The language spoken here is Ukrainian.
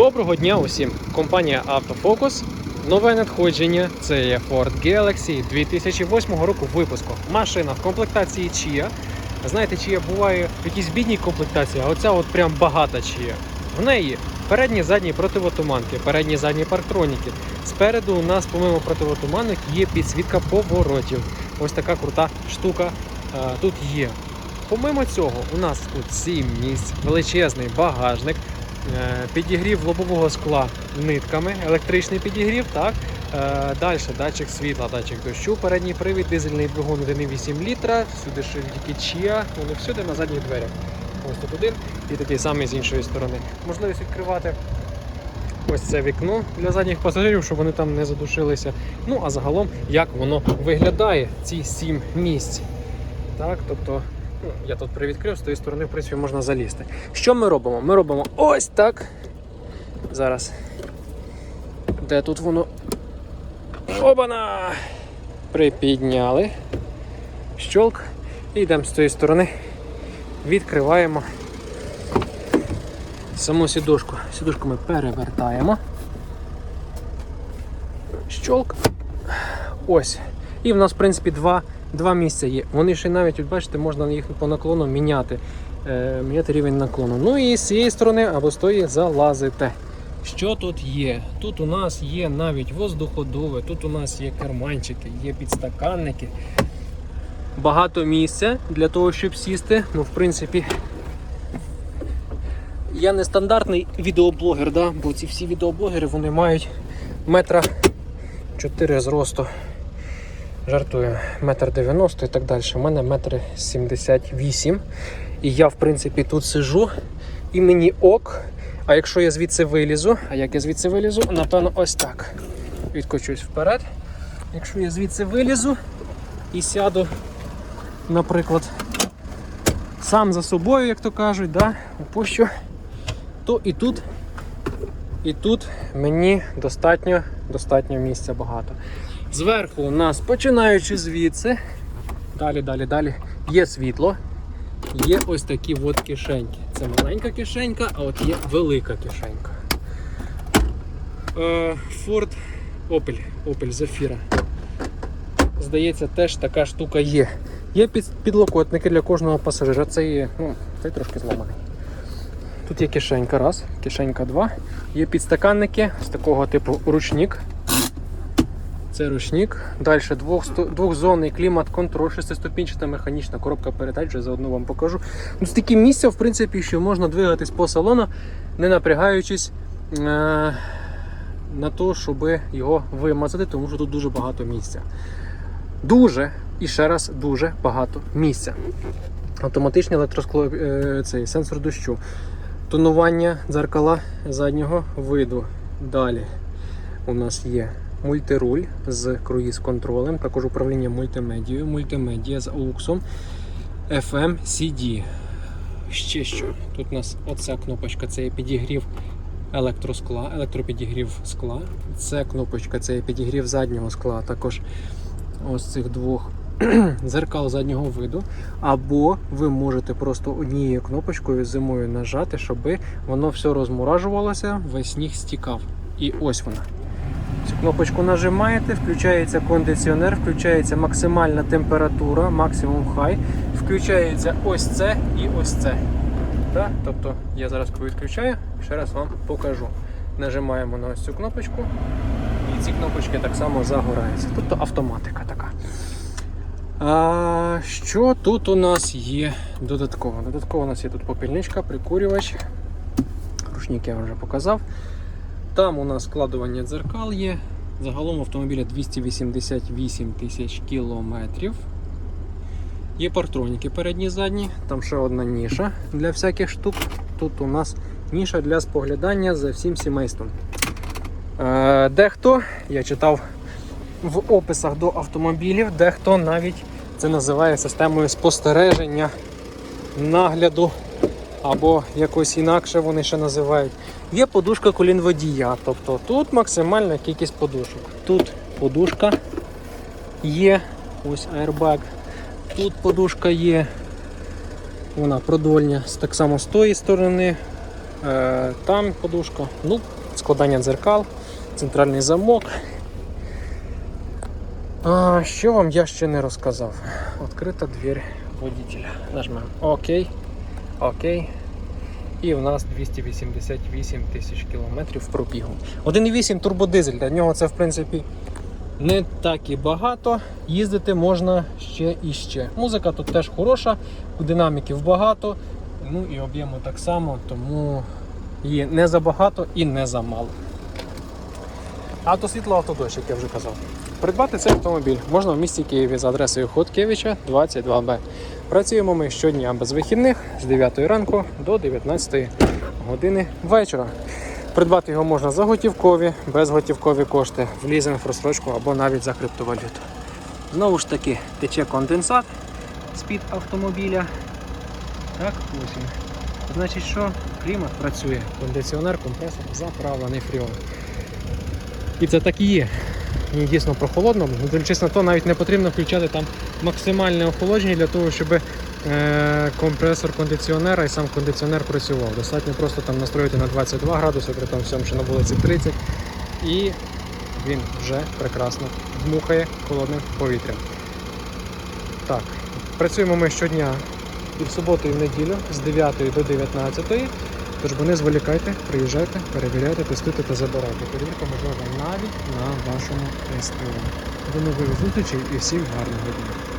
Доброго дня усім! Компанія Автофокус. Нове надходження це є Ford Galaxy 2008 року випуску. Машина в комплектації Chia. Знаєте, Chia буває в якійсь бідній комплектації, а оця от прям багата Chia. В неї передні задні противотуманки, передні задні парктроніки. Спереду у нас, помимо противотуманок, є підсвітка поворотів. Ось така крута штука а, тут є. Помимо цього, у нас тут 7 місць, величезний багажник, е, підігрів лобового скла нитками, електричний підігрів, так. Е, Далі датчик світла, датчик дощу, передній привід, дизельний двигун 1,8 літра, всюди шильдики Chia, вони всюди на задніх дверях. Ось тут один і такий самий з іншої сторони. Можливість відкривати ось це вікно для задніх пасажирів, щоб вони там не задушилися. Ну а загалом, як воно виглядає, ці 7 місць. Так, тобто я тут привідкрив, з тої сторони, в принципі, можна залізти. Що ми робимо? Ми робимо ось так. Зараз. Де тут воно? Обана! Припідняли. Щолк. І йдемо з цієї сторони. Відкриваємо саму сідушку. Сідушку ми перевертаємо. Щолк. Ось. І в нас, в принципі, два, два місця є. Вони ще навіть, бачите, можна їх по наклону міняти. Е, міняти рівень наклону. Ну і з цієї сторони або з тої залазите. Що тут є? Тут у нас є навіть воздуходове, тут у нас є карманчики, є підстаканники. Багато місця для того, щоб сісти. Ну, в принципі, я не стандартний відеоблогер, да? бо ці всі відеоблогери вони мають метра 4 зросту. Жартую, метр 90 і так далі. У мене метр 78. І я, в принципі, тут сижу, і мені ок. А якщо я звідси вилізу, а як я звідси вилізу, напевно, ось так. Відкочусь вперед. Якщо я звідси вилізу і сяду, наприклад, сам за собою, як то кажуть, да, опущу, то і тут, і тут мені достатньо, достатньо місця багато. Зверху у нас, починаючи звідси, далі, далі, далі, є світло, є ось такі от кишеньки. Це маленька кишенька, а от є велика кишенька. Е, Ford Opel, Opel Zafira. Здається, теж така штука є. Є підлокотники для кожного пасажира. Це є, ну, цей трошки зламаний. Тут є кишенька, раз, кишенька два. Є підстаканники з такого типу ручник. Це ручник. Далі двохзонний клімат-контроль, шестиступінчата механічна коробка передач, вже заодно вам покажу. Ну, стільки місця, в принципі, що можна двигатись по салону, не напрягаючись е- на те, щоб його вимазати, тому що тут дуже багато місця. Дуже і ще раз дуже багато місця. Автоматичний електроскло, е, цей сенсор дощу, тонування дзеркала заднього виду. Далі у нас є мультируль з круїз-контролем, також управління мультимедією, мультимедіа з AUX, FM, CD. Ще що? Тут у нас оця кнопочка це є підігрів електроскла, електропідігрів скла. Це кнопочка це є підігрів заднього скла, також ось цих двох дзеркал заднього виду. Або ви можете просто однією кнопочкою зимою нажати, щоб воно все розморажувалося, весь сніг стікав. І ось вона. Цю кнопочку нажимаєте, включається кондиціонер, включається максимальна температура, максимум хай, включається ось це і ось це. Так? Тобто я зараз відключаю, ще раз вам покажу. Нажимаємо на ось цю кнопочку, і ці кнопочки так само загораються. Тобто автоматика така. А, що тут у нас є додатково? Додатково у нас є тут попільничка, прикурювач. Рушник я вже показав. Там у нас складування дзеркал є. Загалом автомобіля 288 тисяч кілометрів. Є партроніки передні задні, там ще одна ніша для всяких штук. Тут у нас ніша для споглядання за всім сімейством. Е, Дехто, я читав в описах до автомобілів, дехто навіть це називає системою спостереження, нагляду або якось інакше вони ще називають. Є подушка колін водія, тобто тут максимальна кількість подушок. Тут подушка є, ось airbag. Тут подушка є, вона продольня, так само з тої сторони. Е, там подушка, ну, складання дзеркал, центральний замок. А, що вам я ще не розказав? Відкрита двір водителя. Нажмемо ОК. Окей. І в нас 288 тисяч кілометрів пробігу. 1,8 турбодизель. Для нього це в принципі не так і багато. Їздити можна ще і ще. Музика тут теж хороша, динаміків багато. Ну і об'єму так само, тому її не забагато і не замало. Автосвітло автодощ, як я вже казав. Придбати цей автомобіль можна в місті Києві за адресою Ходкевича 22Б. Працюємо ми щодня без вихідних з 9 ранку до 19 години вечора. Придбати його можна за готівкові, безготівкові кошти, в лізинг, в розстрочку або навіть за криптовалюту. Знову ж таки, тече конденсат з-під автомобіля. Так, ось він. Значить, що клімат працює. Кондиціонер, компресор заправлений фріон. І це так і є. Мені дійсно прохолодно, не дивлячись на то, навіть не потрібно включати там максимальне охолодження для того, щоб е, компресор кондиціонера і сам кондиціонер працював. Достатньо просто там настроїти на 22 градуси, при тому всьому, що на вулиці 30, і він вже прекрасно дмухає холодним повітрям. Так, працюємо ми щодня і в суботу, і в неділю з 9 до 19. Тож бо не зволікайте, приїжджайте, перевіряйте, тестуйте та забирайте. Перевірка можлива навіть на вашому СТО. До нових зустрічей і всім гарного дня!